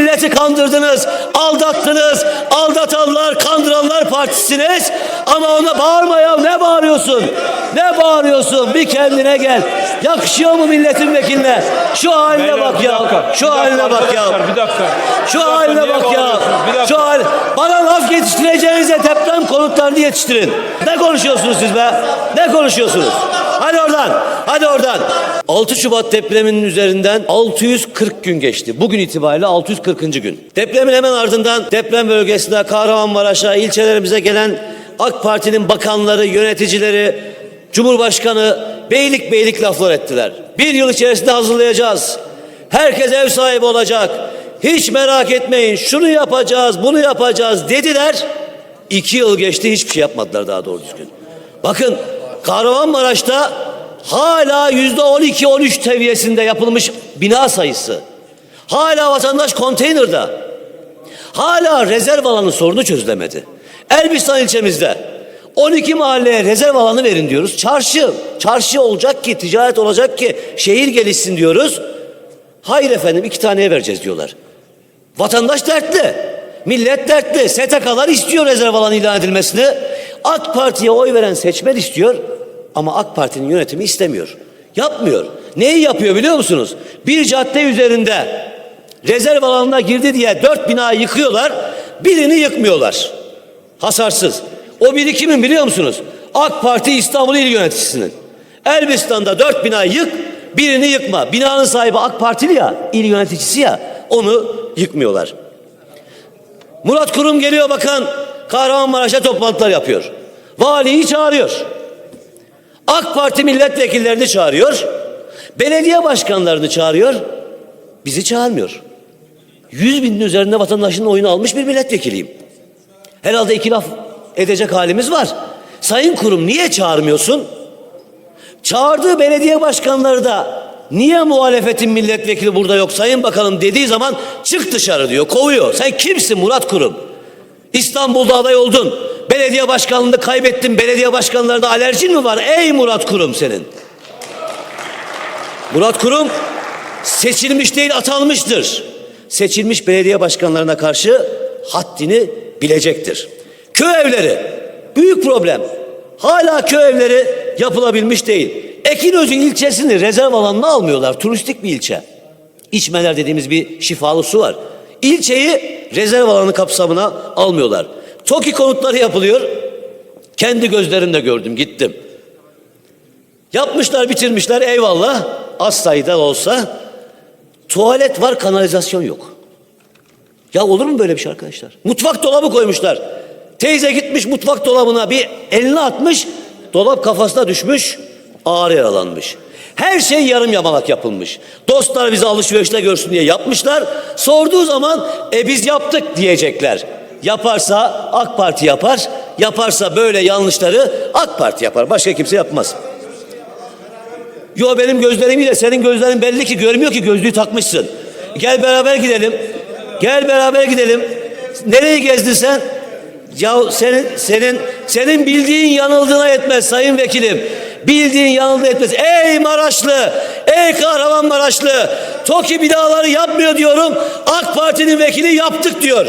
Milleti kandırdınız, aldattınız. Aldatanlar, kandıranlar partisiniz. Ama ona bağırma ya. Ne bağırıyorsun? Ne bağırıyorsun? Bir kendine gel. Yakışıyor mu milletin vekiline? Şu haline bak ya. Şu haline bak ya. Bir dakika. Şu haline bak ya. Şu hal. Bana laf yetiştireceğinize deprem konutlarını yetiştirin. Ne konuşuyorsunuz siz be? Ne konuşuyorsunuz? Hadi oradan. Hadi oradan. 6 Şubat depreminin üzerinden 640 gün geçti. Bugün itibariyle 640. gün. Depremin hemen ardından deprem bölgesinde Kahramanmaraş'a, ilçelerimize gelen AK Parti'nin bakanları, yöneticileri, Cumhurbaşkanı beylik beylik laflar ettiler. Bir yıl içerisinde hazırlayacağız. Herkes ev sahibi olacak. Hiç merak etmeyin şunu yapacağız bunu yapacağız dediler. İki yıl geçti hiçbir şey yapmadılar daha doğru düzgün. Bakın Kahramanmaraş'ta hala yüzde 12-13 seviyesinde yapılmış bina sayısı. Hala vatandaş konteynerde. Hala rezerv alanı sorunu çözülemedi. Elbistan ilçemizde 12 mahalleye rezerv alanı verin diyoruz. Çarşı, çarşı olacak ki, ticaret olacak ki şehir gelişsin diyoruz. Hayır efendim iki taneye vereceğiz diyorlar. Vatandaş dertli. Millet dertli. STK'lar istiyor rezerv alanı ilan edilmesini. AK Parti'ye oy veren seçmen istiyor ama AK Parti'nin yönetimi istemiyor. Yapmıyor. Neyi yapıyor biliyor musunuz? Bir cadde üzerinde rezerv alanına girdi diye dört bina yıkıyorlar. Birini yıkmıyorlar. Hasarsız. O biri kimin biliyor musunuz? AK Parti İstanbul İl Yöneticisinin. Elbistan'da dört bina yık, birini yıkma. Binanın sahibi AK Partili ya, il yöneticisi ya, onu yıkmıyorlar. Murat Kurum geliyor bakan Kahramanmaraş'a toplantılar yapıyor. Valiyi çağırıyor. AK Parti milletvekillerini çağırıyor. Belediye başkanlarını çağırıyor. Bizi çağırmıyor. Yüz binin üzerinde vatandaşın oyunu almış bir milletvekiliyim. Herhalde iki laf edecek halimiz var. Sayın kurum niye çağırmıyorsun? Çağırdığı belediye başkanları da niye muhalefetin milletvekili burada yok sayın bakalım dediği zaman çık dışarı diyor kovuyor. Sen kimsin Murat Kurum? İstanbul'da aday oldun. Belediye başkanlığını kaybettin. Belediye başkanlarında alerjin mi var? Ey Murat Kurum senin. Murat Kurum seçilmiş değil atanmıştır. Seçilmiş belediye başkanlarına karşı haddini bilecektir. Köy evleri büyük problem. Hala köy evleri yapılabilmiş değil. Ekinözü ilçesini rezerv alanına almıyorlar. Turistik bir ilçe. İçmeler dediğimiz bir şifalı su var. İlçeyi rezerv alanı kapsamına almıyorlar. TOKİ konutları yapılıyor. Kendi gözlerimle gördüm gittim. Yapmışlar bitirmişler eyvallah. Az sayıda olsa. Tuvalet var kanalizasyon yok. Ya olur mu böyle bir şey arkadaşlar? Mutfak dolabı koymuşlar. Teyze gitmiş mutfak dolabına bir elini atmış. Dolap kafasına düşmüş. Ağır yaralanmış. Her şey yarım yamalak yapılmış. Dostlar bizi alışverişte görsün diye yapmışlar. Sorduğu zaman e biz yaptık diyecekler. Yaparsa AK Parti yapar. Yaparsa böyle yanlışları AK Parti yapar. Başka kimse yapmaz. Yo benim gözlerim ile senin gözlerin belli ki görmüyor ki gözlüğü takmışsın. Gel beraber gidelim. Gel beraber gidelim. Nereye gezdin sen? Ya senin senin senin bildiğin yanıldığına yetmez sayın vekilim. Bildiğin yanıldı etmez. Ey Maraşlı, ey Kahramanmaraşlı. TOKİ binaları yapmıyor diyorum. AK Parti'nin vekili yaptık diyor.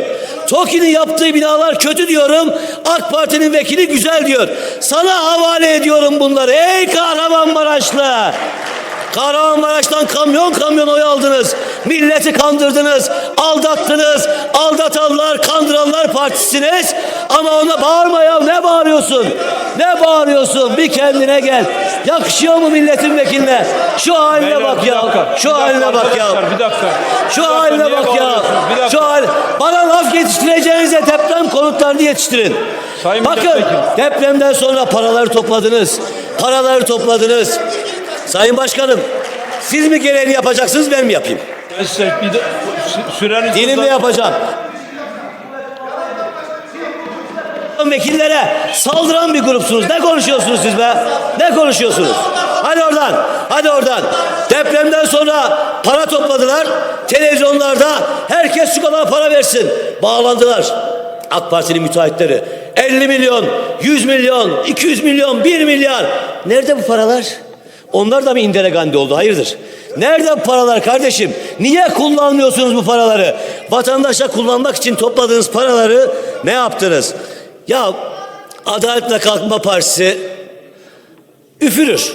TOKİ'nin yaptığı binalar kötü diyorum. AK Parti'nin vekili güzel diyor. Sana havale ediyorum bunları. Ey Kahramanmaraşlı. Kahramanmaraş'tan kamyon kamyon oy aldınız. Milleti kandırdınız, aldattınız. Aldatanlar, kandıranlar partisiniz. Ama ona bağırma ya. Ne bağırıyorsun? Ne bağırıyorsun? Bir kendine gel. Yakışıyor mu milletin vekiline? Şu haline bak ya. Şu haline bak ya. Bir dakika. Şu haline bak ya. Şu hal. Bana laf yetiştireceğinize deprem konutlarını yetiştirin. Sayın Bakın depremden sonra paraları topladınız. Paraları topladınız. Sayın Başkanım siz mi gereğini yapacaksınız ben mi yapayım? Size bir de sü- süreniz Dilimle yapacağım. Vekillere saldıran bir grupsunuz. Ne konuşuyorsunuz siz be? Ne konuşuyorsunuz? Hadi oradan. Hadi oradan. Depremden sonra para topladılar. Televizyonlarda herkes şu kadar para versin. Bağlandılar. AK Parti'nin müteahhitleri. 50 milyon, 100 milyon, 200 milyon, 1 milyar. Nerede bu paralar? Onlar da mı Indira Gandhi oldu? Hayırdır? Nereden paralar kardeşim? Niye kullanmıyorsunuz bu paraları? Vatandaşa kullanmak için topladığınız paraları ne yaptınız? Ya Adalet ve Kalkınma Partisi üfürür.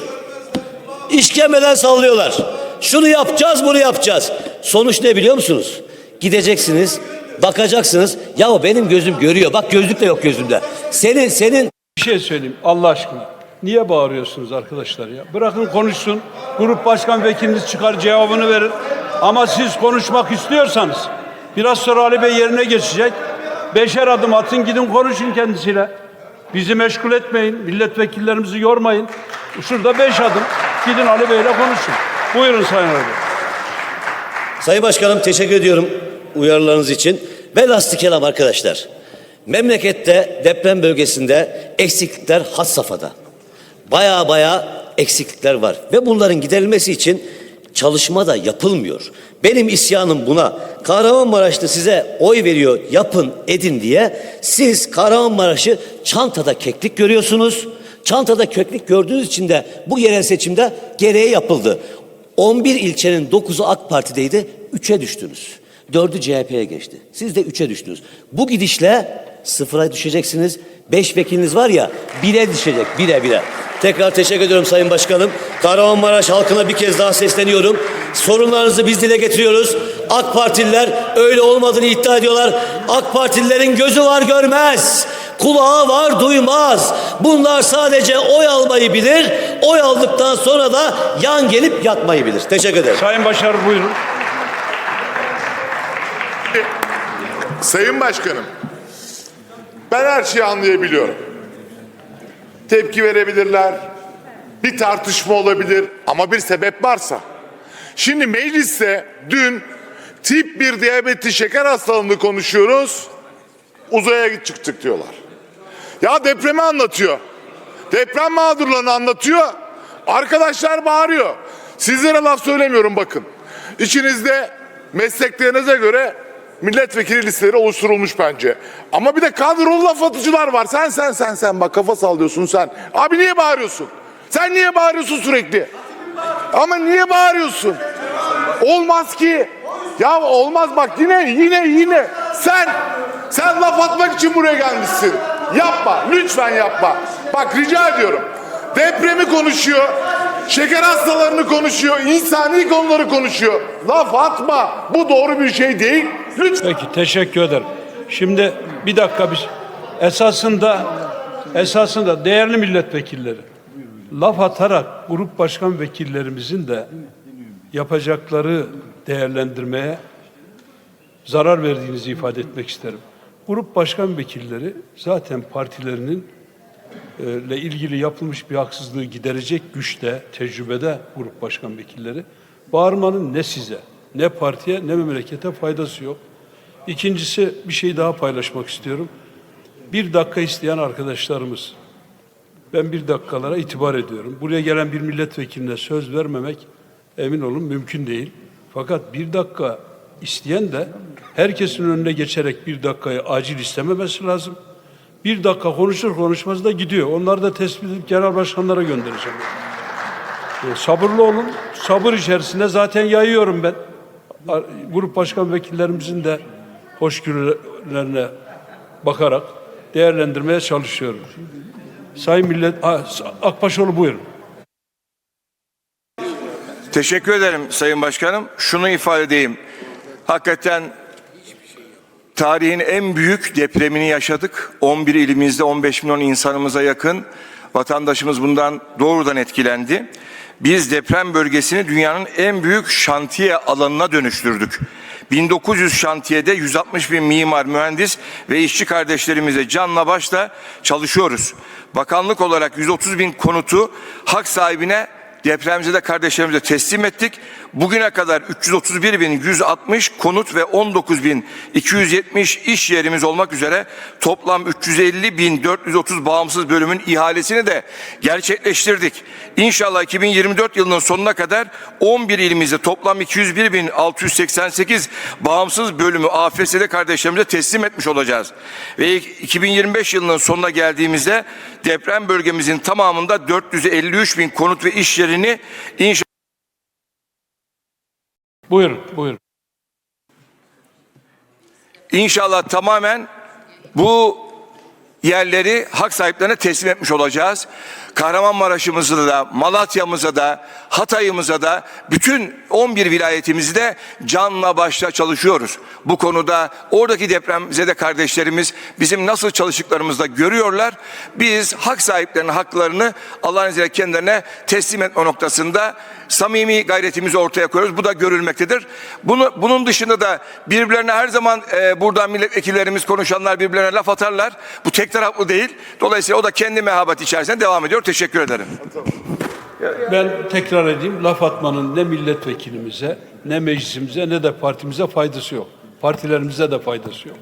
İşkembeden sallıyorlar. Şunu yapacağız, bunu yapacağız. Sonuç ne biliyor musunuz? Gideceksiniz, bakacaksınız. Ya benim gözüm görüyor. Bak gözlük de yok gözümde. Senin, senin Bir şey söyleyeyim Allah aşkına. Niye bağırıyorsunuz arkadaşlar ya? Bırakın konuşsun. Grup başkan vekiliniz çıkar cevabını verir. Ama siz konuşmak istiyorsanız biraz sonra Ali Bey yerine geçecek. Beşer adım atın gidin konuşun kendisiyle. Bizi meşgul etmeyin. Milletvekillerimizi yormayın. Şurada beş adım. Gidin Ali Bey'le konuşun. Buyurun Sayın Ali Bey. Sayın Başkanım teşekkür ediyorum uyarılarınız için. Velhasıl kelam arkadaşlar. Memlekette deprem bölgesinde eksiklikler had safhada. Baya baya eksiklikler var. Ve bunların giderilmesi için çalışma da yapılmıyor. Benim isyanım buna. Kahramanmaraş'ta size oy veriyor yapın edin diye siz Kahramanmaraş'ı çantada keklik görüyorsunuz. Çantada keklik gördüğünüz için de bu yerel seçimde gereği yapıldı. 11 ilçenin 9'u AK Parti'deydi, 3'e düştünüz. 4'ü CHP'ye geçti. Siz de 3'e düştünüz. Bu gidişle sıfıra düşeceksiniz. 5 vekiliniz var ya 1'e düşecek, 1'e 1'e. Tekrar teşekkür ediyorum Sayın Başkanım. Kahramanmaraş halkına bir kez daha sesleniyorum. Sorunlarınızı biz dile getiriyoruz. AK Partililer öyle olmadığını iddia ediyorlar. AK Partililerin gözü var görmez. Kulağı var duymaz. Bunlar sadece oy almayı bilir. Oy aldıktan sonra da yan gelip yatmayı bilir. Teşekkür ederim. Sayın Başar buyurun. Sayın Başkanım, ben her şeyi anlayabiliyorum. Tepki verebilirler, bir tartışma olabilir ama bir sebep varsa. Şimdi mecliste dün tip 1 diyabetli şeker hastalığını konuşuyoruz, uzaya çıktık diyorlar. Ya depremi anlatıyor. Deprem mağdurlarını anlatıyor. Arkadaşlar bağırıyor. Sizlere laf söylemiyorum bakın. İçinizde mesleklerinize göre milletvekili listeleri oluşturulmuş bence. Ama bir de kadrolu laf atıcılar var. Sen sen sen sen bak kafa sallıyorsun sen. Abi niye bağırıyorsun? Sen niye bağırıyorsun sürekli? Ama niye bağırıyorsun? Olmaz ki. Ya olmaz bak yine yine yine. Sen sen laf atmak için buraya gelmişsin. Yapma lütfen yapma. Bak rica ediyorum. Depremi konuşuyor. Şeker hastalarını konuşuyor. insani konuları konuşuyor. Laf atma. Bu doğru bir şey değil. Lütfen. Peki teşekkür ederim. Şimdi bir dakika biz esasında esasında değerli milletvekilleri laf atarak grup başkan vekillerimizin de yapacakları değerlendirmeye zarar verdiğinizi ifade etmek isterim. Grup başkan vekilleri zaten partilerinin e, ile ilgili yapılmış bir haksızlığı giderecek güçte, tecrübede grup başkan vekilleri. Bağırmanın ne size, ne partiye, ne memlekete faydası yok. İkincisi bir şey daha paylaşmak istiyorum. Bir dakika isteyen arkadaşlarımız, ben bir dakikalara itibar ediyorum. Buraya gelen bir milletvekiline söz vermemek emin olun mümkün değil. Fakat bir dakika isteyen de herkesin önüne geçerek bir dakikayı acil istememesi lazım. Bir dakika konuşur konuşmaz da gidiyor. Onları da tespit edip genel başkanlara göndereceğim. E, sabırlı olun. Sabır içerisinde zaten yayıyorum ben. Grup başkan vekillerimizin de hoşgörülerine bakarak değerlendirmeye çalışıyorum. Sayın Millet Akbaşoğlu buyurun. Teşekkür ederim Sayın Başkanım. Şunu ifade edeyim. Hakikaten tarihin en büyük depremini yaşadık. 11 ilimizde 15 milyon insanımıza yakın vatandaşımız bundan doğrudan etkilendi. Biz deprem bölgesini dünyanın en büyük şantiye alanına dönüştürdük. 1900 şantiyede 160 bin mimar, mühendis ve işçi kardeşlerimize canla başla çalışıyoruz. Bakanlık olarak 130 bin konutu hak sahibine depremzede kardeşlerimize teslim ettik. Bugüne kadar 331.160 konut ve 19.270 iş yerimiz olmak üzere toplam 350.430 bağımsız bölümün ihalesini de gerçekleştirdik. İnşallah 2024 yılının sonuna kadar 11 ilimizde toplam 201.688 bağımsız bölümü AFS'de kardeşlerimize teslim etmiş olacağız. Ve 2025 yılının sonuna geldiğimizde deprem bölgemizin tamamında 453 bin konut ve iş yerini inşallah Buyurun, buyurun. İnşallah tamamen bu yerleri hak sahiplerine teslim etmiş olacağız. Kahramanmaraş'ımızda da, Malatya'mıza da, Hatay'ımıza da, bütün 11 vilayetimizde canla başla çalışıyoruz. Bu konuda oradaki depremzede kardeşlerimiz bizim nasıl çalıştıklarımızda görüyorlar. Biz hak sahiplerinin haklarını Allah'ın izniyle kendilerine teslim etme noktasında samimi gayretimizi ortaya koyuyoruz. Bu da görülmektedir. Bunu, bunun dışında da birbirlerine her zaman e, buradan milletvekillerimiz konuşanlar birbirlerine laf atarlar. Bu tek taraflı değil. Dolayısıyla o da kendi mehabat içerisinde devam ediyor. Teşekkür ederim. Ben tekrar edeyim, laf atmanın ne milletvekilimize, ne meclisimize, ne de partimize faydası yok. Partilerimize de faydası yok.